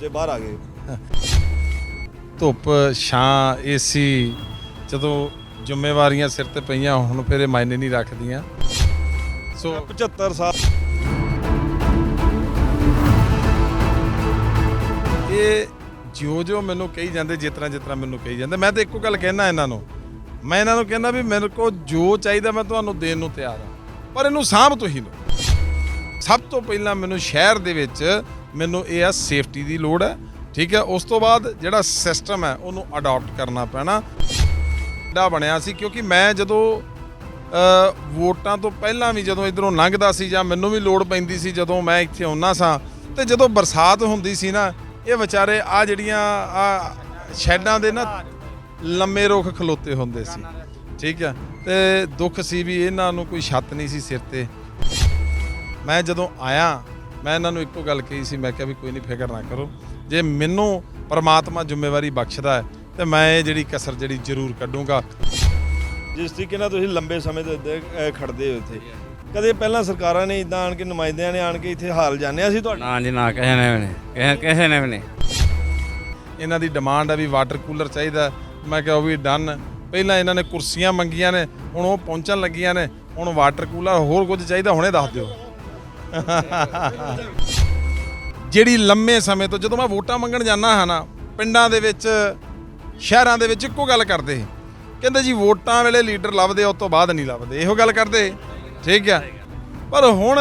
ਜੇ ਬਾਹਰ ਆ ਗਏ। ਧੁੱਪ ਛਾਂ ਏਸੀ ਜਦੋਂ ਜ਼ਿੰਮੇਵਾਰੀਆਂ ਸਿਰ ਤੇ ਪਈਆਂ ਹੁਣ ਫਿਰ ਇਹ ਮਾਇਨੇ ਨਹੀਂ ਰੱਖਦੀਆਂ। ਸੋ 75 ਸਾਲ ਇਹ ਜਿਉ ਜਿਉ ਮੈਨੂੰ ਕਹੀ ਜਾਂਦੇ ਜਿਸ ਤਰ੍ਹਾਂ ਜਿਸ ਤਰ੍ਹਾਂ ਮੈਨੂੰ ਕਹੀ ਜਾਂਦੇ। ਮੈਂ ਤਾਂ ਇੱਕੋ ਗੱਲ ਕਹਿਣਾ ਇਹਨਾਂ ਨੂੰ। ਮੈਂ ਇਹਨਾਂ ਨੂੰ ਕਹਿੰਦਾ ਵੀ ਮੇਰੇ ਕੋਲ ਜੋ ਚਾਹੀਦਾ ਮੈਂ ਤੁਹਾਨੂੰ ਦੇਣ ਨੂੰ ਤਿਆਰ ਹਾਂ। ਪਰ ਇਹਨੂੰ ਸਾਂਭ ਤੁਸੀਂ ਲਓ ਸਭ ਤੋਂ ਪਹਿਲਾਂ ਮੈਨੂੰ ਸ਼ਹਿਰ ਦੇ ਵਿੱਚ ਮੈਨੂੰ ਇਹ ਆ ਸੇਫਟੀ ਦੀ ਲੋੜ ਹੈ, ਠੀਕ ਹੈ? ਉਸ ਤੋਂ ਬਾਅਦ ਜਿਹੜਾ ਸਿਸਟਮ ਹੈ, ਉਹਨੂੰ ਅਡਾਪਟ ਕਰਨਾ ਪੈਣਾ। ਦਾ ਬਣਿਆ ਸੀ, ਕਿਉਂਕਿ ਮੈਂ ਜਦੋਂ ਵੋਟਾਂ ਤੋਂ ਪਹਿਲਾਂ ਵੀ ਜਦੋਂ ਇਧਰੋਂ ਲੰਘਦਾ ਸੀ ਜਾਂ ਮੈਨੂੰ ਵੀ ਲੋੜ ਪੈਂਦੀ ਸੀ, ਜਦੋਂ ਮੈਂ ਇੱਥੇ ਆਉਣਾ ਸਾਂ, ਤੇ ਜਦੋਂ ਬਰਸਾਤ ਹੁੰਦੀ ਸੀ ਨਾ, ਇਹ ਵਿਚਾਰੇ ਆ ਜਿਹੜੀਆਂ, ਆ ਸ਼ੈਡਾਂ ਦੇ ਨਾ ਲੰਮੇ ਰੁੱਖ ਖਲੋਤੇ ਹੁੰਦੇ ਸੀ, ਠੀਕ ਹੈ? ਤੇ ਦੁੱਖ ਸੀ ਵੀ ਇਹਨਾਂ ਨੂੰ ਕੋਈ ਛੱਤ ਨਹੀਂ ਸੀ ਸਿਰ ਤੇ। ਮੈਂ ਜਦੋਂ ਆਇਆ ਮੈਂ ਇਹਨਾਂ ਨੂੰ ਇੱਕੋ ਗੱਲ ਕਹੀ ਸੀ ਮੈਂ ਕਿਹਾ ਵੀ ਕੋਈ ਨਹੀਂ ਫਿਕਰ ਨਾ ਕਰੋ। ਜੇ ਮੈਨੂੰ ਪਰਮਾਤਮਾ ਜ਼ਿੰਮੇਵਾਰੀ ਬਖਸ਼ਦਾ ਹੈ ਤੇ ਮੈਂ ਇਹ ਜਿਹੜੀ ਕਸਰ ਜਿਹੜੀ ਜ਼ਰੂਰ ਕੱਢੂੰਗਾ। ਜਿਸ ਤਰੀਕੇ ਨਾਲ ਤੁਸੀਂ ਲੰਬੇ ਸਮੇਂ ਤੋਂ ਖੜਦੇ ਹੋ ਇੱਥੇ। ਕਦੇ ਪਹਿਲਾਂ ਸਰਕਾਰਾਂ ਨੇ ਇਦਾਂ ਆਣ ਕੇ ਨੁਮਾਇੰਦਿਆਂ ਨੇ ਆਣ ਕੇ ਇੱਥੇ ਹਾਲ ਜਾਣਿਆ ਸੀ ਤੁਹਾਡਾ? ਨਾ ਜੀ ਨਾ ਕਿਸੇ ਨੇ ਵੀ ਨਹੀਂ। ਕਿਸੇ ਕਿਸੇ ਨੇ ਵੀ ਨਹੀਂ। ਇਹਨਾਂ ਦੀ ਡਿਮਾਂਡ ਹੈ ਵੀ ਵਾਟਰ ਕੂਲਰ ਚਾਹੀਦਾ ਮੈਂ ਕਿਹਾ ਉਹ ਵੀ ਡਨ ਪਹਿਲਾਂ ਇਹਨਾਂ ਨੇ ਕੁਰਸੀਆਂ ਮੰਗੀਆਂ ਨੇ ਹੁਣ ਉਹ ਪਹੁੰਚਣ ਲੱਗੀਆਂ ਨੇ। ਹੁਣ ਵਾਟਰ ਕੂਲਰ ਹੋਰ ਕੁਝ ਚਾਹੀਦਾ ਹੁਣੇ ਦੱਸ ਦਿਓ। ਜਿਹੜੀ ਲੰਮੇ ਸਮੇਂ ਤੋਂ ਜਦੋਂ ਮੈਂ ਵੋਟਾਂ ਮੰਗਣ ਜਾਂਦਾ ਹਾਂ ਨਾ ਪਿੰਡਾਂ ਦੇ ਵਿੱਚ ਸ਼ਹਿਰਾਂ ਦੇ ਵਿੱਚ ਇੱਕੋ ਗੱਲ ਕਰਦੇ। ਕਹਿੰਦੇ ਜੀ ਵੋਟਾਂ ਵੇਲੇ ਲੀਡਰ ਲੱਭਦੇ ਆ, ਉਸ ਤੋਂ ਬਾਅਦ ਨਹੀਂ ਲੱਭਦੇ। ਇਹੋ ਗੱਲ ਕਰਦੇ। ਠੀਕ ਆ? ਪਰ ਹੁਣ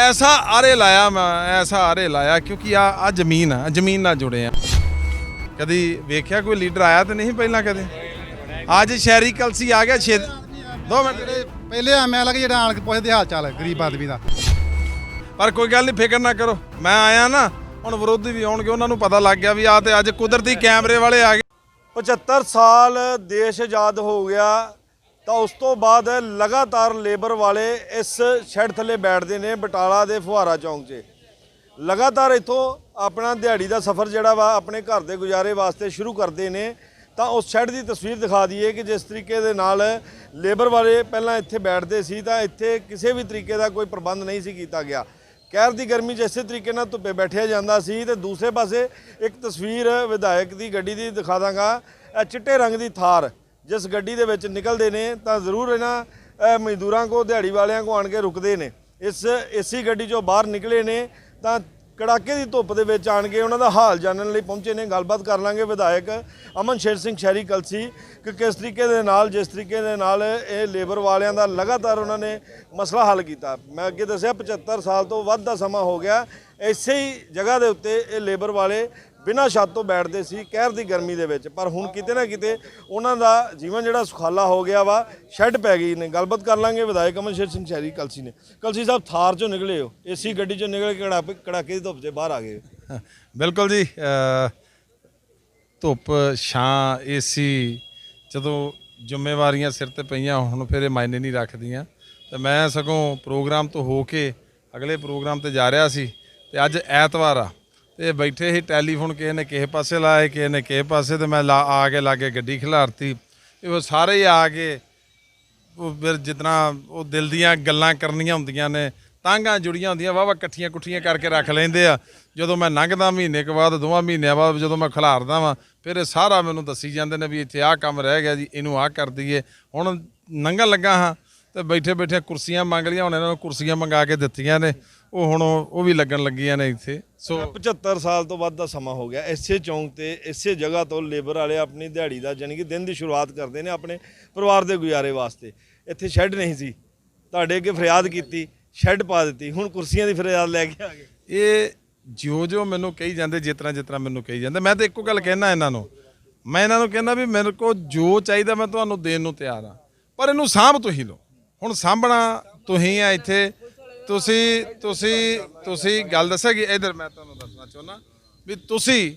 ਐਸਾ ਆਰੇ ਲਾਇਆ ਮੈਂ ਐਸਾ ਆਰੇ ਲਾਇਆ ਕਿਉਂਕਿ ਆ ਆ ਜ਼ਮੀਨ ਆ ਜ਼ਮੀਨ ਨਾਲ ਜੁੜੇ ਆ। ਕਦੀ ਵੇਖਿਆ ਕੋਈ ਲੀਡਰ ਆਇਆ ਤੇ ਨਹੀਂ ਪਹਿਲਾਂ ਕਦੇ? ਅੱਜ ਸ਼ਹਿਰੀ ਕਲਸੀ ਆ ਗਿਆ ਛੇ ਦੋ ਮਿੰਟ। ਪਹਿਲੇ ਐਮਐਲ ਆ ਕਿ ਜਿਹੜਾ ਆਣ ਕੇ ਪੁੱਛਦੇ ਹਾਲ ਚਾਲ ਗਰੀਬ ਆਦਮੀ ਦਾ। ਪਰ ਕੋਈ ਗੱਲ ਨਹੀਂ, ਫਿਕਰ ਨਾ ਕਰੋ। ਮੈਂ ਆਇਆ ਨਾ, ਹੁਣ ਵਿਰੋਧੀ ਵੀ ਆਉਣਗੇ, ਉਹਨਾਂ ਨੂੰ ਪਤਾ ਲੱਗ ਗਿਆ ਵੀ ਆ ਤੇ ਅੱਜ ਕੁਦਰਤੀ ਕੈਮਰੇ ਵਾਲੇ ਆ ਗਏ। 75 ਸਾਲ ਦੇਸ਼ ਆਜ਼ਾਦ ਹੋ ਗਿਆ, ਤਾਂ ਉਸ ਤੋਂ ਬਾਅਦ ਲਗਾਤਾਰ ਲੇਬਰ ਵਾਲੇ ਇਸ ਸ਼ੈੱਡ ਥੱਲੇ ਬੈਠਦੇ ਨੇ, ਬਟਾਲਾ ਦੇ ਫੁਹਾਰਾ ਚੌਂਕ 'ਚ। ਲਗਾਤਾਰ ਇੱਥੋਂ ਆਪਣਾ ਦਿਹਾੜੀ ਦਾ ਸਫ਼ਰ ਜਿਹੜਾ ਵਾ, ਆਪਣੇ ਘਰ ਦੇ ਗੁਜ਼ਾਰੇ ਵਾਸਤੇ ਸ਼ੁਰੂ ਕਰਦੇ ਨੇ। ਤਾਂ ਉਸ ਸ਼ੈੱਡ ਦੀ ਤਸਵੀਰ ਦਿਖਾ ਦਈਏ ਕਿ ਜਿਸ ਤਰੀਕੇ ਦੇ ਨਾਲ ਲੇਬਰ ਵਾਲੇ ਪਹਿਲਾਂ ਇੱਥੇ ਬੈਠਦੇ ਸੀ, ਤਾਂ ਇੱਥੇ ਕਿਸੇ ਵੀ ਤਰੀਕੇ ਦਾ ਕੋਈ ਪ੍ਰਬੰਧ ਨਹੀਂ ਸੀ ਕੀਤਾ ਗਿਆ। ਕਹਿਰ ਦੀ ਗਰਮੀ 'ਚ ਇਸੇ ਤਰੀਕੇ ਨਾਲ ਧੁੱਪੇ ਬੈਠਿਆ ਜਾਂਦਾ ਸੀ ਤੇ ਦੂਸਰੇ ਪਾਸੇ ਇੱਕ ਤਸਵੀਰ ਵਿਧਾਇਕ ਦੀ ਗੱਡੀ ਦੀ ਦਿਖਾ ਦਾਂਗਾ। ਇਹ ਚਿੱਟੇ ਰੰਗ ਦੀ ਥਾਰ ਜਿਸ ਗੱਡੀ ਦੇ ਵਿੱਚ ਨਿਕਲਦੇ ਨੇ ਤਾਂ ਜ਼ਰੂਰ ਇਹਨਾਂ ਮਜ਼ਦੂਰਾਂ ਕੋ ਦਿਹਾੜੀ ਵਾਲਿਆਂ ਕੋ ਆਣ ਕੇ ਰੁਕਦੇ ਨੇ। ਇਸ ਏਸੀ ਗੱਡੀ ਚੋਂ ਬਾਹਰ ਨਿਕਲੇ ਨੇ ਤਾਂ ਕੜਾਕੇ ਦੀ ਧੁੱਪ ਦੇ ਵਿੱਚ ਆਣ ਕੇ ਉਹਨਾਂ ਦਾ ਹਾਲ ਜਾਣਨ ਲਈ ਪਹੁੰਚੇ ਨੇ। ਗੱਲਬਾਤ ਕਰ ਲਾਂਗੇ ਵਿਧਾਇਕ ਅਮਨ ਸ਼ੇਰ ਸਿੰਘ ਸ਼ਹਿਰੀ ਕਲਸੀ ਕਿ ਕਿਸ ਤਰੀਕੇ ਦੇ ਨਾਲ, ਜਿਸ ਤਰੀਕੇ ਦੇ ਨਾਲ ਇਹ ਲੇਬਰ ਵਾਲਿਆਂ ਦਾ ਲਗਾਤਾਰ ਉਹਨਾਂ ਨੇ ਮਸਲਾ ਹੱਲ ਕੀਤਾ। ਮੈਂ ਅੱਗੇ ਦੱਸਿਆ 75 ਸਾਲ ਤੋਂ ਵੱਧ ਦਾ ਸਮਾਂ ਹੋ ਗਿਆ। ਇਸੇ ਹੀ ਜਗ੍ਹਾ ਦੇ ਉੱਤੇ ਇਹ ਲੇਬਰ ਵਾਲੇ ਬਿਨਾਂ ਛੱਤ ਤੋਂ ਬੈਠਦੇ ਸੀ, ਕਹਿਰ ਦੀ ਗਰਮੀ ਦੇ ਵਿੱਚ। ਪਰ ਹੁਣ ਕਿਤੇ ਨਾ ਕਿਤੇ ਉਹਨਾਂ ਦਾ ਜੀਵਨ ਜਿਹੜਾ ਸੁਖਾਲਾ ਹੋ ਗਿਆ ਵਾ, ਸ਼ੈੱਡ ਪੈ ਗਈ ਨੇ। ਗੱਲਬਾਤ ਕਰ ਲਾਂਗੇ ਵਿਧਾਇਕ ਅਮਨਸ਼ੇਰ ਸਿੰਘ ਸ਼ਹਿਰੀ, ਕਲਸੀ ਨੇ। ਕਲਸੀ ਸਾਹਿਬ, ਥਾਰ ਚੋਂ ਨਿਕਲੇ ਹੋ। ਏਸੀ ਗੱਡੀ ਚੋਂ ਨਿਕਲ ਕੇ ਕੜਾਕੇ ਕੜਾਕੇ ਦੀ ਧੁੱਪ 'ਚ ਬਾਹਰ ਆ ਗਏ ਬਿਲਕੁਲ ਜੀ ਧੁੱਪ, ਛਾਂ, ਏਸੀ, ਜਦੋਂ ਜ਼ਿੰਮੇਵਾਰੀਆਂ ਸਿਰ ਤੇ ਪਈਆਂ, ਹੁਣ ਫਿਰ ਇਹ ਮਾਇਨੇ ਨਹੀਂ ਰੱਖਦੀਆਂ। ਤੇ ਮੈਂ ਸਗੋਂ ਪ੍ਰੋਗਰਾਮ ਤੋਂ ਹੋ ਕੇ ਅਗਲੇ ਪ੍ਰੋਗਰਾਮ ਤੇ ਜਾ ਰਿਹਾ ਸੀ, ਤੇ ਅੱਜ ਐਤਵਾਰ ਆ। ਤੇ ਬੈਠੇ ਸੀ ਟੈਲੀਫੋਨ, ਕਿਸੇ ਨੇ ਕਿਸੇ ਪਾਸੇ ਲਾਇਆ ਕਿਸੇ ਨੇ ਕਿਸੇ ਪਾਸੇ ਤੇ ਮੈਂ ਲਾ- ਆ ਕੇ ਲਾ ਕੇ ਗੱਡੀ ਖਿਲਾਰਤੀ। ਇਹ ਉਹ ਸਾਰੇ ਹੀ ਆ ਕੇ ਉਹ ਫਿਰ ਜਿਤਨਾ ਉਹ ਦਿਲ ਦੀਆਂ ਗੱਲਾਂ ਕਰਨੀਆਂ ਹੁੰਦੀਆਂ ਨੇ ਤਾਂਗਾ ਜੁੜੀਆਂ ਹੁੰਦੀਆਂ ਵਾਵਾ ਇਕੱਠੀਆਂ ਕੁੱਠੀਆਂ ਕਰਕੇ ਰੱਖ ਲੈਂਦੇ ਆ। ਜਦੋਂ ਮੈਂ ਲੰਘਦਾ ਮਹੀਨੇ ਕੁ ਬਾਅਦ, ਦੋਵਾਂ ਮਹੀਨਿਆਂ ਬਾਅਦ ਜਦੋਂ ਮੈਂ ਖਿਲਾਰਦਾ ਵਾਂ, ਫਿਰ ਇਹ ਸਾਰਾ ਮੈਨੂੰ ਦੱਸੀ ਜਾਂਦੇ ਨੇ ਵੀ ਇੱਥੇ ਆਹ ਕੰਮ ਰਹਿ ਗਿਆ ਜੀ, ਇਹਨੂੰ ਆਹ ਕਰ ਦਈਏ। ਹੁਣ ਲੰਘਣ ਲੱਗਾ ਹਾਂ। ਤੇ ਬੈਠੇ ਬੈਠੇ ਕੁਰਸੀਆਂ ਮੰਗ ਲਈਆਂ ਹੁਣ ਇਹਨਾਂ ਨੂੰ ਕੁਰਸੀਆਂ ਮੰਗਾ ਕੇ ਦਿੱਤੀਆਂ ਨੇ। ਉਹ ਹੁਣ ਉਹ ਵੀ ਲੱਗਣ ਲੱਗੀਆਂ ਨੇ ਇੱਥੇ। ਸੋ 75 ਸਾਲ ਤੋਂ ਵੱਧ ਦਾ ਸਮਾਂ ਹੋ ਗਿਆ। ਇਸੇ ਚੌਂਕ ਤੇ ਇਸੇ ਜਗ੍ਹਾ ਤੋਂ ਲੇਬਰ ਵਾਲੇ ਆਪਣੀ ਦਿਹਾੜੀ ਦਾ ਜਾਣੀ ਕਿ ਦਿਨ ਦੀ ਸ਼ੁਰੂਆਤ ਕਰਦੇ ਨੇ ਆਪਣੇ ਪਰਿਵਾਰ ਦੇ ਗੁਜ਼ਾਰੇ ਵਾਸਤੇ। ਇੱਥੇ ਸ਼ੈੱਡ ਨਹੀਂ ਸੀ। ਤੁਹਾਡੇ ਅੱਗੇ ਫਰਿਆਦ ਕੀਤੀ ਸ਼ੈੱਡ ਪਾ ਦਿੱਤੀ। ਹੁਣ ਕੁਰਸੀਆਂ ਦੀ ਫਰਿਆਦ ਲੈ ਕੇ ਆ ਗਏ। ਇਹ ਜਿਉ ਜਿਉ ਮੈਨੂੰ ਕਹੀ ਜਾਂਦੇ ਜਿਸ ਤਰ੍ਹਾਂ ਜਿਸ ਤਰ੍ਹਾਂ ਮੈਨੂੰ ਕਹੀ ਜਾਂਦੇ। ਮੈਂ ਤਾਂ ਇੱਕੋ ਗੱਲ ਕਹਿਣਾ ਇਹਨਾਂ ਨੂੰ। ਮੈਂ ਇਹਨਾਂ ਨੂੰ ਕਹਿੰਦਾ ਵੀ ਮੇਰੇ ਕੋਲ ਜੋ ਚਾਹੀਦਾ ਮੈਂ ਤੁਹਾਨੂੰ ਦੇਣ ਨੂੰ ਤਿਆਰ ਆ ਪਰ ਇਹਨੂੰ ਸਾਂਭ ਤੁਸੀਂ ਲਓ। ਹੁਣ ਸਾਂਭਣਾ ਤੁਸੀਂ ਆ ਇੱਥੇ। ਤੁਸੀਂ ਤੁਸੀਂ ਤੁਸੀਂ ਗੱਲ ਦੱਸਾਂਗੇ ਇਧਰ ਮੈਂ ਤੁਹਾਨੂੰ ਦੱਸਣਾ ਚਾਹੁੰਦਾ ਵੀ ਤੁਸੀਂ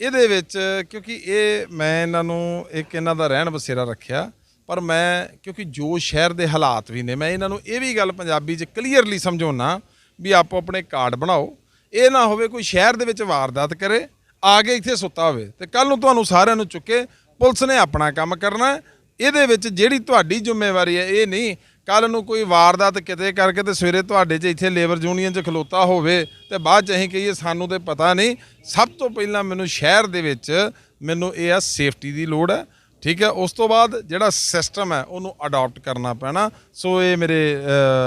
ਇਹਦੇ ਵਿੱਚ, ਕਿਉਂਕਿ ਇਹ ਮੈਂ ਇਹਨਾਂ ਨੂੰ ਇੱਕ ਇਹਨਾਂ ਦਾ ਰਹਿਣ ਬਸੇਰਾ ਰੱਖਿਆ, ਪਰ ਮੈਂ, ਕਿਉਂਕਿ ਜੋ ਸ਼ਹਿਰ ਦੇ ਹਾਲਾਤ ਵੀ ਨੇ, ਮੈਂ ਇਹਨਾਂ ਨੂੰ ਇਹ ਵੀ ਗੱਲ ਪੰਜਾਬੀ 'ਚ ਕਲੀਅਰਲੀ ਸਮਝਾਉਣਾ ਵੀ ਆਪੋ ਆਪਣੇ ਕਾਰਡ ਬਣਾਓ। ਇਹ ਨਾ ਹੋਵੇ ਕੋਈ ਸ਼ਹਿਰ ਦੇ ਵਿੱਚ ਵਾਰਦਾਤ ਕਰੇ, ਆ ਕੇ ਇੱਥੇ ਸੁੱਤਾ ਹੋਵੇ ਤੇ ਕੱਲ ਨੂੰ ਤੁਹਾਨੂੰ ਸਾਰਿਆਂ ਨੂੰ ਚੁੱਕੇ, ਪੁਲਿਸ ਨੇ ਆਪਣਾ ਕੰਮ ਕਰਨਾ ਇਹਦੇ ਵਿੱਚ ਜਿਹੜੀ ਤੁਹਾਡੀ ਜ਼ਿੰਮੇਵਾਰੀ ਹੈ, ਇਹ ਨਹੀਂ ਕੱਲ ਨੂੰ ਕੋਈ ਵਾਰਦਾਤ ਕਿਤੇ ਕਰਕੇ ਤੇ ਸਵੇਰੇ ਤੁਹਾਡੇ 'ਚ ਇੱਥੇ ਲੇਬਰ ਯੂਨੀਅਨ 'ਚ ਖਲੋਤਾ ਹੋਵੇ ਤੇ ਬਾਅਦ 'ਚ ਅਸੀਂ ਕਹੀਏ ਸਾਨੂੰ ਤੇ ਪਤਾ ਨਹੀਂ। ਸਭ ਤੋਂ ਪਹਿਲਾਂ ਮੈਨੂੰ ਸ਼ਹਿਰ ਦੇ ਵਿੱਚ ਮੈਨੂੰ ਇਹ ਆ ਸੇਫਟੀ ਦੀ ਲੋੜ ਹੈ, ਠੀਕ ਹੈ? ਉਸ ਤੋਂ ਬਾਅਦ ਜਿਹੜਾ ਸਿਸਟਮ ਹੈ, ਉਹਨੂੰ ਅਡਾਪਟ ਕਰਨਾ ਪੈਣਾ। ਸੋ ਇਹ ਮੇਰੇ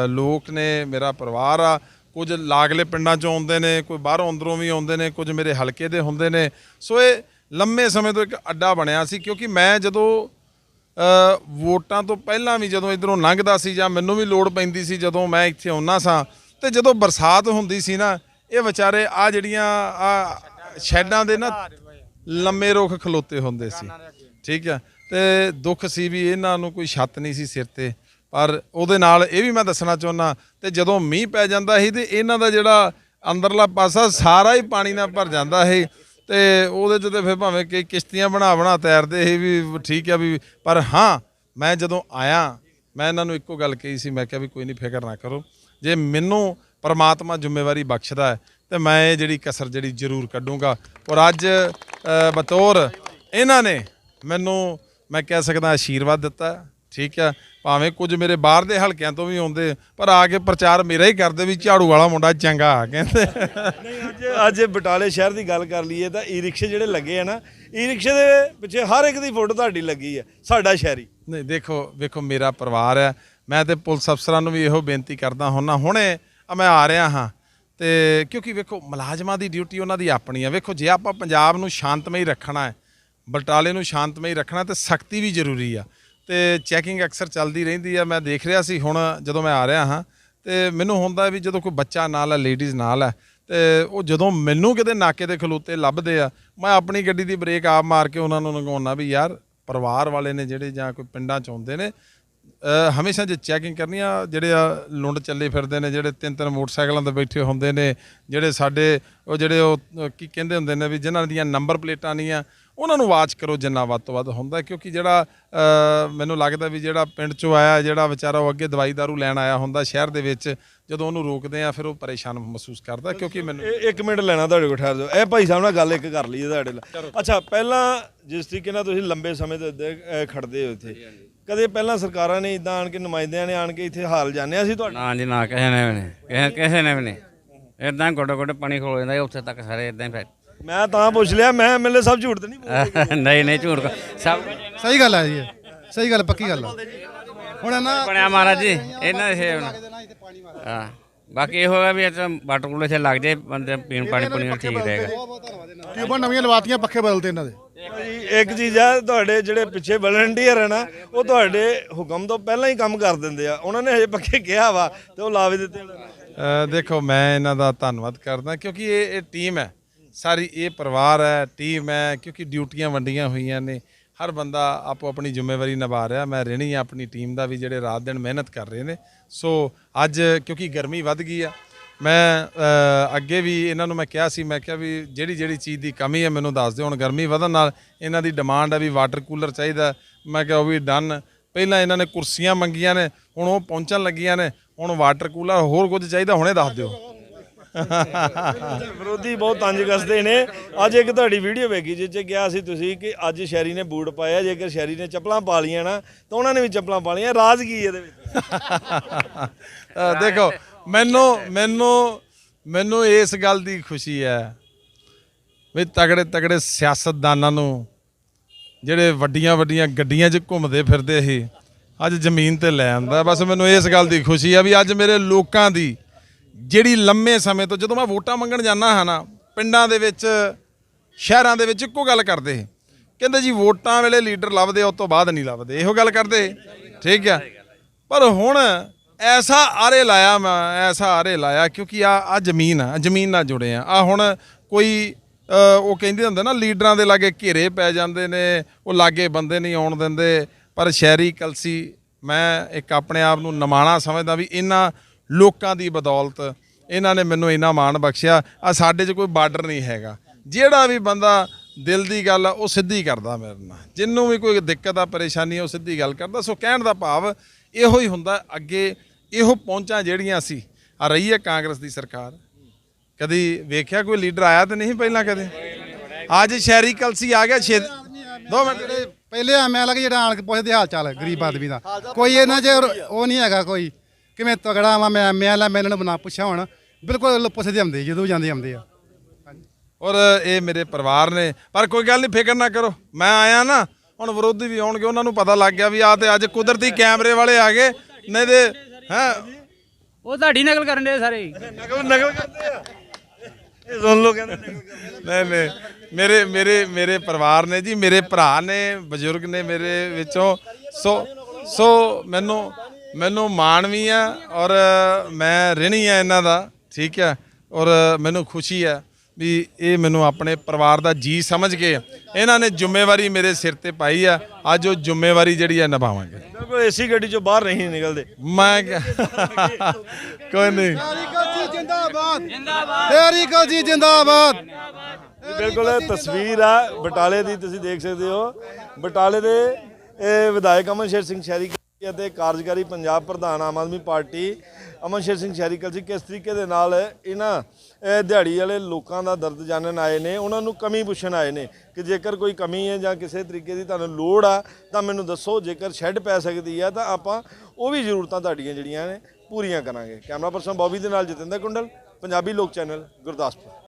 ਲੋਕ ਨੇ, ਮੇਰਾ ਪਰਿਵਾਰ ਆ। ਕੁਝ ਲਾਗਲੇ ਪਿੰਡਾਂ ਚੋਂ ਆਉਂਦੇ ਨੇ, ਕੋਈ ਬਾਹਰੋਂ ਅੰਦਰੋਂ ਵੀ ਆਉਂਦੇ ਨੇ, ਕੁਝ ਮੇਰੇ ਹਲਕੇ ਦੇ ਹੁੰਦੇ ਨੇ। ਸੋ ਇਹ ਲੰਮੇ ਸਮੇਂ ਤੋਂ ਇੱਕ ਅੱਡਾ ਬਣਿਆ ਸੀ, ਕਿਉਂਕਿ ਮੈਂ ਜਦੋਂ ਵੋਟਾਂ ਤੋਂ ਪਹਿਲਾਂ ਵੀ ਜਦੋਂ ਇਧਰੋਂ ਲੰਘਦਾ ਸੀ ਜਾਂ ਮੈਨੂੰ ਵੀ ਲੋੜ ਪੈਂਦੀ ਸੀ ਜਦੋਂ ਮੈਂ ਇੱਥੇ ਆਉਣਾ ਸਾਂ, ਤੇ ਜਦੋਂ ਬਰਸਾਤ ਹੁੰਦੀ ਸੀ ਨਾ, ਇਹ ਵਿਚਾਰੇ ਆ ਜਿਹੜੀਆਂ, ਆ ਸ਼ੈਡਾਂ ਦੇ ਨਾ ਲੰਮੇ ਰੁੱਖ ਖਲੋਤੇ ਹੁੰਦੇ ਸੀ। ਠੀਕ ਆ? ਤੇ ਦੁੱਖ ਸੀ ਵੀ ਇਹਨਾਂ ਨੂੰ ਕੋਈ ਛੱਤ ਨਹੀਂ ਸੀ ਸਿਰ ਤੇ, ਪਰ ਉਹਦੇ ਨਾਲ ਇਹ ਵੀ ਮੈਂ ਦੱਸਣਾ ਚਾਹੁੰਦਾ ਤੇ ਜਦੋਂ ਮੀਂਹ ਪੈ ਜਾਂਦਾ ਸੀ ਤੇ ਇਹਨਾਂ ਦਾ ਜਿਹੜਾ ਅੰਦਰਲਾ ਪਾਸਾ ਸਾਰਾ ਹੀ ਪਾਣੀ ਨਾਲ ਭਰ ਜਾਂਦਾ ਸੀ। ਤੇ ਉਹਦੇ 'ਚ ਤੇ ਫਿਰ ਭਾਵੇਂ ਕਿ ਕਿਸ਼ਤੀਆਂ ਬਣਾ ਬਣਾ ਤੈਰਦੇ ਸੀ ਵੀ ਠੀਕ ਆ ਵੀ, ਪਰ ਹਾਂ, ਮੈਂ ਜਦੋਂ ਆਇਆ, ਮੈਂ ਇਹਨਾਂ ਨੂੰ ਇੱਕੋ ਗੱਲ ਕਹੀ ਸੀ, ਮੈਂ ਕਿਹਾ ਵੀ ਕੋਈ ਨਹੀਂ ਫਿਕਰ ਨਾ ਕਰੋ। ਜੇ ਮੈਨੂੰ ਪਰਮਾਤਮਾ ਜ਼ਿੰਮੇਵਾਰੀ ਬਖਸ਼ਦਾ ਹੈ, ਤੇ ਮੈਂ ਇਹ ਜਿਹੜੀ ਕਸਰ ਜਿਹੜੀ ਜ਼ਰੂਰ ਕੱਢੂੰਗਾ। ਔਰ ਅੱਜ ਬਤੌਰ ਇਹਨਾਂ ਨੇ ਮੈਨੂੰ, ਮੈਂ ਕਹਿ ਸਕਦਾ, ਆਸ਼ੀਰਵਾਦ ਦਿੱਤਾ, ਠੀਕ ਆ। ਭਾਵੇਂ ਕੁਝ ਮੇਰੇ ਬਾਹਰ ਦੇ ਹਲਕਿਆਂ ਤੋਂ ਵੀ ਆਉਂਦੇ ਪਰ ਆ ਕੇ ਪ੍ਰਚਾਰ ਮੇਰਾ ਹੀ ਕਰਦੇ ਵੀ ਝਾੜੂ ਵਾਲਾ ਮੁੰਡਾ ਚੰਗਾ ਆ ਕਹਿੰਦੇ। ਨਹੀਂ ਅੱਜ ਅੱਜ ਬਟਾਲੇ ਸ਼ਹਿਰ ਦੀ ਗੱਲ ਕਰ ਲਈਏ ਤਾਂ ਈ ਰਿਕਸ਼ੇ ਜਿਹੜੇ ਲੱਗੇ ਆ ਨਾ ਈ ਰਿਕਸ਼ੇ ਦੇ ਪਿੱਛੇ ਹਰ ਇੱਕ ਦੀ ਫੋਟੋ ਤੁਹਾਡੀ ਲੱਗੀ ਹੈ ਸਾਡਾ ਸ਼ਹਿਰੀ। ਨਹੀਂ ਦੇਖੋ ਵੇਖੋ ਮੇਰਾ ਪਰਿਵਾਰ ਹੈ ਮੈਂ ਤੇ ਪੁਲਿਸ ਅਫਸਰਾਂ ਨੂੰ ਵੀ ਇਹੋ ਬੇਨਤੀ ਕਰਦਾ ਹੁੰਨਾ ਹੁਣੇ ਆ ਮੈਂ ਆ ਰਿਹਾ ਹਾਂ। ਤੇ ਕਿਉਂਕਿ ਵੇਖੋ ਮੁਲਾਜ਼ਮਾਂ ਦੀ ਡਿਊਟੀ ਉਹਨਾਂ ਦੀ ਆਪਣੀ ਹੈ ਵੇਖੋ ਜੇ ਆਪਾਂ ਪੰਜਾਬ ਨੂੰ ਸ਼ਾਂਤਮਈ ਰੱਖਣਾ ਹੈ ਬਟਾਲੇ ਨੂੰ ਸ਼ਾਂਤਮਈ ਰੱਖਣਾ ਤੇ ਸਖਤੀ ਵੀ ਜ਼ਰੂਰੀ ਆ। ਤੇ ਚੈਕਿੰਗ ਅਕਸਰ ਚੱਲਦੀ ਰਹਿੰਦੀ ਆ। ਮੈਂ ਦੇਖ ਰਿਹਾ ਸੀ ਹੁਣ ਜਦੋਂ ਮੈਂ ਆ ਰਿਹਾ ਹਾਂ ਤੇ ਮੈਨੂੰ ਹੁੰਦਾ ਵੀ ਜਦੋਂ ਕੋਈ ਬੱਚਾ ਨਾਲ ਹੈ ਲੇਡੀਜ਼ ਨਾਲ ਹੈ, ਤੇ ਉਹ ਜਦੋਂ ਮੈਨੂੰ ਕਿਤੇ ਨਾਕੇ ਤੇ ਖਲੋਤੇ ਲੱਭਦੇ ਆ, ਮੈਂ ਆਪਣੀ ਗੱਡੀ ਦੀ ਬ੍ਰੇਕ ਆਪ ਮਾਰ ਕੇ ਉਹਨਾਂ ਨੂੰ ਲੰਘਾਉਣਾ ਵੀ ਯਾਰ ਪਰਿਵਾਰ ਵਾਲੇ ਨੇ ਜਿਹੜੇ ਜਾਂ ਕੋਈ ਪਿੰਡਾਂ ਚ ਆਉਂਦੇ ਨੇ ਹਮੇਸ਼ਾ ਜੇ ਚੈਕਿੰਗ ਕਰਨੀ ਆ ਜਿਹੜੇ ਆ ਲੁੰਡ ਚੱਲੇ ਫਿਰਦੇ ਨੇ, ਜਿਹੜੇ ਤਿੰਨ ਤਿੰਨ ਮੋਟਰਸਾਈਕਲਾਂ ਤੇ ਬੈਠੇ ਹੁੰਦੇ ਨੇ, ਜਿਹੜੇ ਸਾਡੇ ਉਹ ਜਿਹੜੇ ਉਹ ਕੀ ਕਹਿੰਦੇ ਹੁੰਦੇ ਨੇ ਵੀ ਜਿਨ੍ਹਾਂ ਦੀਆਂ ਨੰਬਰ ਪਲੇਟਾਂ ਨਹੀਂ ਆ ਉਹਨਾਂ ਨੂੰ ਵਾਚ ਕਰੋ ਜਿੰਨਾ ਵੱਧ ਤੋਂ ਵੱਧ ਹੁੰਦਾ ਕਿਉਂਕਿ ਜਿਹੜਾ ਮੈਨੂੰ ਲੱਗਦਾ ਵੀ ਜਿਹੜਾ ਪਿੰਡ ਚੋਂ ਆਇਆ ਜਿਹੜਾ ਵਿਚਾਰਾ ਉਹ ਅੱਗੇ ਦਵਾਈ ਦਾਰੂ ਲੈਣ ਆਇਆ ਹੁੰਦਾ ਸ਼ਹਿਰ ਦੇ ਵਿੱਚ ਜਦੋਂ ਉਹਨੂੰ ਰੋਕਦੇ ਆ ਫਿਰ ਉਹ ਪਰੇਸ਼ਾਨ ਮਹਿਸੂਸ ਕਰਦਾ ਕਿਉਂਕਿ ਮੈਨੂੰ ਇਹ ਇੱਕ ਮਿੰਟ ਲੈਣਾ ਤੁਹਾਡੇ ਕੋਲ ਠਹਿਰ ਜਾਓ। ਇਹ ਭਾਈ ਸਾਹਿਬ ਨਾਲ ਗੱਲ ਇੱਕ ਕਰ ਲਈਏ ਤੁਹਾਡੇ ਨਾਲ। ਅੱਛਾ ਪਹਿਲਾਂ ਜਿਸ ਤਰੀਕੇ ਨਾਲ ਤੁਸੀਂ ਲੰਬੇ ਸਮੇਂ ਤੋਂ ਖੜਦੇ ਹੋ ਇੱਥੇ ਕਦੇ ਪਹਿਲਾਂ ਸਰਕਾਰਾਂ ਨੇ ਇਦਾਂ ਆਣ ਕੇ ਨੁਮਾਇੰਦਿਆਂ ਨੇ ਆਣ ਕੇ ਇੱਥੇ ਹਾਲ ਜਾਣਿਆ ਸੀ ਤੁਹਾਡਾ? ਨਾ ਜੀ ਨਾ ਕਿਸੇ ਨੇ ਵੀ ਨਹੀਂ। ਕਿਸੇ ਨੇ ਵੀ ਨਹੀਂ। ਇਦਾਂ ਗੋਡੇ ਗੋਡੇ ਪਾਣੀ ਖਲੋ ਜਾਂਦਾ ਸੀ, ਉੱਥੇ ਤੱਕ ਸਾਰੇ ਇਦਾਂ ਹੀ ਫਿਰ ਮੈਂ ਤਾਂ ਪੁੱਛ ਲਿਆ ਮੈਂ ਐਮਐਲਏ ਸਾਹਿਬ ਝੂਠ ਤੇ ਨਹੀਂ ਬੋਲਦੇ। ਨਹੀਂ ਨਹੀਂ ਝੂਠ ਕੋ- ਸਭ ਸਹੀ ਗੱਲ ਹੈ ਜੀ ਇਹ। ਸਹੀ ਗੱਲ ਪੱਕੀ ਗੱਲ ਆ। ਹੁਣ ਇਹਨਾਂ ਬਣਿਆ ਮਹਾਰਾਜ ਜੀ ਇਹਨਾਂ ਦੇ ਸੇਵ ਨਾਲ ਹਾਂ ਬਾਕੀ ਇਹ ਹੋਗਾ ਵੀ ਇੱਥੇ ਵਾਟਰ ਕੂਲਰ ਇੱਥੇ ਲੱਗ ਜਾਏ ਬੰਦੇ ਪੀਣ ਪਾਣੀ ਪੁਣੀ ਨੂੰ ਠੀਕ ਰਹੇਗਾ। ਟਿਊਬਾਂ ਨਵੀਆਂ ਲਵਾਤੀਆਂ ਪੱਖੇ ਬਦਲਦੇ ਇਹਨਾਂ ਦੇ। ਭਾਜੀ, ਇੱਕ ਚੀਜ਼ ਆ ਤੁਹਾਡੇ ਜਿਹੜੇ ਪਿੱਛੇ ਵਲੰਟੀਅਰ ਹੈ ਨਾ ਉਹ ਤੁਹਾਡੇ ਹੁਕਮ ਤੋਂ ਪਹਿਲਾਂ ਹੀ ਕੰਮ ਕਰ ਦਿੰਦੇ ਆ। ਉਹਨਾਂ ਨੇ ਹਜੇ ਪੱਕੇ ਕਿਹਾ ਵਾ ਤੇ ਉਹ ਲਾਵੇ ਦਿੱਤੇ। ਉਹਨਾਂ ਨੇ। ਅ, ਦੇਖੋ ਮੈਂ ਇਹਨਾਂ ਦਾ ਧੰਨਵਾਦ ਕਰਦਾ ਕਿਉਂਕਿ ਇਹ ਇਹ ਟੀਮ ਹੈ। ਸਾਰੀ ਇਹ ਪਰਿਵਾਰ ਹੈ ਟੀਮ ਹੈ, ਕਿਉਂਕਿ ਡਿਊਟੀਆਂ ਵੰਡੀਆਂ ਹੋਈਆਂ ਨੇ। ਹਰ ਬੰਦਾ ਆਪੋ ਆਪਣੀ ਜ਼ਿੰਮੇਵਾਰੀ ਨਿਭਾ ਰਿਹਾ। ਮੈਂ ਰਹਿਣੀ ਆਪਣੀ ਟੀਮ ਦਾ ਵੀ ਜਿਹੜੇ ਰਾਤ ਦਿਨ ਮਿਹਨਤ ਕਰ ਰਹੇ ਨੇ। ਸੋ ਅੱਜ ਕਿਉਂਕਿ ਗਰਮੀ ਵੱਧ ਗਈ ਆ, ਮੈਂ ਅੱਗੇ ਵੀ ਇਹਨਾਂ ਨੂੰ ਮੈਂ ਕਿਹਾ ਸੀ, ਮੈਂ ਕਿਹਾ ਵੀ ਜਿਹੜੀ ਜਿਹੜੀ ਚੀਜ਼ ਦੀ ਕਮੀ ਹੈ, ਮੈਨੂੰ ਦੱਸ ਦਿਓ। ਹੁਣ ਗਰਮੀ ਵਧਣ ਨਾਲ ਇਹਨਾਂ ਦੀ ਡਿਮਾਂਡ ਹੈ ਵੀ ਵਾਟਰ ਕੂਲਰ ਚਾਹੀਦਾ। ਮੈਂ ਕਿਹਾ ਉਹ ਵੀ ਡਨ ਪਹਿਲਾਂ ਇਹਨਾਂ ਨੇ ਕੁਰਸੀਆਂ ਮੰਗੀਆਂ ਨੇ, ਹੁਣ ਉਹ ਪਹੁੰਚਣ ਲੱਗੀਆਂ ਨੇ। ਹੁਣ ਵਾਟਰ ਕੂਲਰ ਹੋਰ ਕੁਝ ਚਾਹੀਦਾ, ਹੁਣੇ ਦੱਸ ਦਿਓ। ਵਿਰੋਧੀ ਬਹੁਤ ਤੰਜ ਕੱਸਦੇ ਨੇ। ਅੱਜ ਇੱਕ ਤੁਹਾਡੀ ਵੀਡੀਓ ਵੇਖੀ ਜਿਸ 'ਚ ਕਿਹਾ ਸੀ ਤੁਸੀਂ ਕਿ ਅੱਜ ਸ਼ੈਰੀ ਨੇ ਬੂਟ ਪਾਇਆ, ਜੇਕਰ ਸ਼ੈਰੀ ਨੇ ਚੱਪਲਾਂ ਪਾ ਲੀਆਂ ਨਾ, ਤਾਂ ਉਹਨਾਂ ਨੇ ਵੀ ਚੱਪਲਾਂ ਪਾ ਲੀਆਂ ਰਾਜ਼ ਕੀ ਇਹਦੇ ਵਿੱਚ? ਦੇਖੋ, ਮੈਨੂੰ ਮੈਨੂੰ ਮੈਨੂੰ ਇਸ ਗੱਲ ਦੀ ਖੁਸ਼ੀ ਹੈ ਵੀ ਤਗੜੇ ਤਗੜੇ ਸਿਆਸਤਦਾਨਾਂ ਨੂੰ ਜਿਹੜੇ ਵੱਡੀਆਂ ਵੱਡੀਆਂ ਗੱਡੀਆਂ 'ਚ ਘੁੰਮਦੇ ਫਿਰਦੇ ਸੀ, ਅੱਜ ਜ਼ਮੀਨ ਤੇ ਲੈ ਆਂਦਾ। ਬਸ ਮੈਨੂੰ ਇਸ ਗੱਲ ਦੀ ਖੁਸ਼ੀ ਆ ਵੀ ਅੱਜ ਮੇਰੇ ਲੋਕਾਂ ਦੀ ਜਿਹੜੀ ਲੰਮੇ ਸਮੇਂ ਤੋਂ ਜਦੋਂ ਮੈਂ ਵੋਟਾਂ ਮੰਗਣ ਜਾਂਦਾ ਹਾਂ ਨਾ, ਪਿੰਡਾਂ ਦੇ ਵਿੱਚ, ਸ਼ਹਿਰਾਂ ਦੇ ਵਿੱਚ ਇੱਕੋ ਗੱਲ ਕਰਦੇ। ਕਹਿੰਦੇ ਜੀ ਵੋਟਾਂ ਵੇਲੇ ਲੀਡਰ ਲੱਭਦੇ ਉਸ ਤੋਂ ਬਾਅਦ ਨਹੀਂ ਲੱਭਦੇ। ਇਹੋ ਗੱਲ ਕਰਦੇ। ਠੀਕ ਆ? ਪਰ ਹੁਣ ਐਸਾ ਆਰੇ ਲਾਇਆ ਮੈਂ, ਐਸਾ ਆਰੇ ਲਾਇਆ ਕਿਉਂਕਿ ਆ ਆ ਜ਼ਮੀਨ ਆ, ਜ਼ਮੀਨ ਨਾਲ ਜੁੜੇ ਆ। ਆ ਹੁਣ ਕੋਈ ਉਹ ਕਹਿੰਦੇ ਹੁੰਦੇ ਨਾ, ਲੀਡਰਾਂ ਦੇ ਲਾਗੇ ਘੇਰੇ ਪੈ ਜਾਂਦੇ ਨੇ, ਉਹ ਲਾਗੇ ਬੰਦੇ ਨਹੀਂ ਆਉਣ ਦਿੰਦੇ। ਪਰ ਸ਼ਹਿਰੀ ਕਲਸੀ, ਮੈਂ ਇੱਕ ਆਪਣੇ ਆਪ ਨੂੰ ਨਮਾਣਾ ਸਮਝਦਾ ਵੀ ਇਹਨਾਂ ਲੋਕਾਂ ਦੀ ਬਦੌਲਤ ਇਹਨਾਂ ਨੇ ਮੈਨੂੰ ਇੰਨਾ ਮਾਣ ਬਖਸ਼ਿਆ। ਆ ਸਾਡੇ 'ਚ ਕੋਈ ਬਾਰਡਰ ਨਹੀਂ ਹੈਗਾ। ਜਿਹੜਾ ਵੀ ਬੰਦਾ ਦਿਲ ਦੀ ਗੱਲ ਆ ਉਹ ਸਿੱਧੀ ਕਰਦਾ ਮੇਰੇ ਨਾਲ। ਜਿੰਨੂੰ ਵੀ ਕੋਈ ਦਿੱਕਤ ਆ ਪਰੇਸ਼ਾਨੀ ਆ, ਉਹ ਸਿੱਧੀ ਗੱਲ ਕਰਦਾ। ਸੋ ਕਹਿਣ ਦਾ ਭਾਵ ਇਹੋ ਹੀ ਹੁੰਦਾ ਅੱਗੇ ਇਹੋ ਪਹੁੰਚਾਂ ਜਿਹੜੀਆਂ ਸੀ ਆ ਰਹੀ ਹੈ ਕਾਂਗਰਸ ਦੀ ਸਰਕਾਰ। ਕਦੀ ਵੇਖਿਆ ਕੋਈ ਲੀਡਰ ਆਇਆ ਤੇ ਨਹੀਂ ਪਹਿਲਾਂ ਕਦੇ? ਅੱਜ ਸ਼ਹਿਰੀ ਕਲਸੀ ਆ ਗਿਆ ਛੇ ਦੋ ਮਿੰਟ। ਪਹਿਲੇ ਐਮਐਲਏ ਜਿਹੜਾ ਆਣ ਕੇ ਪੁੱਛਦੇ ਹਾਲ ਚਾਲ ਗਰੀਬ ਆਦਮੀ ਦਾ। ਕੋਈ ਇਹਨਾਂ 'ਚ ਉਹ ਨਹੀਂ ਹੈਗਾ ਕੋਈ। ਕਿਵੇਂ ਤਗੜਾ ਵਾ ਮੈਂ ਮੈਂ ਨੂੰ ਬਣਾ ਪੁੱਛਿਆ ਹੁਣ। ਬਿਲਕੁਲ ਪੁੱਛਦੇ ਆਉਂਦੇ ਜਦੋਂ ਜਾਂਦੇ ਆਉਂਦੇ ਆ। ਔਰ ਇਹ ਮੇਰੇ ਪਰਿਵਾਰ ਨੇ ਪਰ ਕੋਈ ਗੱਲ ਨਹੀਂ ਫਿਕਰ ਨਾ ਕਰੋ। ਮੈਂ ਆਇਆ ਨਾ ਹੁਣ ਵਿਰੋਧੀ ਵੀ ਆਉਣਗੇ ਉਹਨਾਂ ਨੂੰ ਪਤਾ ਲੱਗ ਗਿਆ ਵੀ ਆ ਤੇ ਅੱਜ ਕੁਦਰਤੀ ਕੈਮਰੇ ਵਾਲੇ ਆ ਗਏ ਨਹੀਂ ਤੇ ਹੈ? ਉਹ ਤੁਹਾਡੀ ਨਕਲ ਕਰਨ ਦੇ ਸਾਰੇ। ਨਕਲ ਨਕਲ ਕਰਦੇ ਆ। ਇਹ ਸੁਣ ਲੋ ਕਹਿੰਦੇ ਨਕਲ ਕਰਦੇ ਨਹੀਂ ਨਹੀਂ ਮੇਰੇ ਮੇਰੇ ਮੇਰੇ ਪਰਿਵਾਰ ਨੇ ਜੀ ਮੇਰੇ ਭਰਾ ਨੇ ਬਜ਼ੁਰਗ ਨੇ ਮੇਰੇ ਵਿੱਚੋਂ। ਸੋ ਸੋ ਮੈਨੂੰ ਮੈਨੂੰ ਮਾਣ ਵੀ ਆ ਔਰ ਮੈਂ ਰਿਣੀ ਆ ਇਹਨਾਂ ਦਾ ਠੀਕ ਹੈ ਔਰ ਮੈਨੂੰ ਖੁਸ਼ੀ ਹੈ ਵੀ ਇਹ ਮੈਨੂੰ ਆਪਣੇ ਪਰਿਵਾਰ ਦਾ ਜੀ ਸਮਝ ਕੇ ਇਹਨਾਂ ਨੇ ਜ਼ਿੰਮੇਵਾਰੀ ਮੇਰੇ ਸਿਰ ਤੇ ਪਾਈ ਆ। ਅੱਜ ਉਹ ਜ਼ਿੰਮੇਵਾਰੀ ਜਿਹੜੀ ਆ ਨਿਭਾਵਾਂਗੇ। ਬਿਲਕੁਲ ਏਸੀ ਗੱਡੀ ਚੋਂ ਬਾਹਰ ਨਹੀਂ ਨਿਕਲਦੇ। ਮੈਂ ਕਿਹਾ- ਕੋਈ ਨਹੀਂ। ਜਿੰਦਾਬਾਦ। ਜਿੰਦਾਬਾਦ। ਤੇਰੀ ਕੋ ਜੀ ਜਿੰਦਾਬਾਦ ਬਿਲਕੁਲ ਇਹ ਤਸਵੀਰ ਆ ਬਟਾਲੇ ਦੀ ਤੁਸੀਂ ਦੇਖ ਸਕਦੇ ਹੋ। ਬਟਾਲੇ ਦੇ ਇਹ ਵਿਧਾਇਕ ਅਮਨਸ਼ੇਰ ਸਿੰਘ ਸ਼ਹਿਰੀ ਅਤੇ ਕਾਰਜਕਾਰੀ ਪੰਜਾਬ ਪ੍ਰਧਾਨ ਆਮ ਆਦਮੀ ਪਾਰਟੀ ਅਮਨਸ਼ੇਰ ਸਿੰਘ ਸ਼ਹਿਰੀਕਲ ਜੀ ਕਿਸ ਤਰੀਕੇ ਦੇ ਨਾਲ ਇਹਨਾਂ ਦਿਹਾੜੀ ਵਾਲੇ ਲੋਕਾਂ ਦਾ ਦਰਦ ਜਾਣਨ ਆਏ ਨੇ, ਉਹਨਾਂ ਨੂੰ ਕਮੀ ਪੁੱਛਣ ਆਏ ਨੇ ਕਿ ਜੇਕਰ ਕੋਈ ਕਮੀ ਹੈ ਜਾਂ ਕਿਸੇ ਤਰੀਕੇ ਦੀ ਤੁਹਾਨੂੰ ਲੋੜ ਆ, ਤਾਂ ਮੈਨੂੰ ਦੱਸੋ, ਜੇਕਰ ਸ਼ੈੱਡ ਪੈ ਸਕਦੀ ਆ, ਤਾਂ ਆਪਾਂ ਉਹ ਵੀ ਜ਼ਰੂਰਤਾਂ ਤੁਹਾਡੀਆਂ ਜਿਹੜੀਆਂ ਨੇ ਪੂਰੀਆਂ ਕਰਾਂਗੇ। ਕੈਮਰਾ ਪਰਸਨ ਬੌਬੀ ਦੇ ਨਾਲ ਜਤਿੰਦਰ ਕੁੰਡਲ, ਪੰਜਾਬੀ ਲੋਕ ਚੈਨਲ, ਗੁਰਦਾਸਪੁਰ।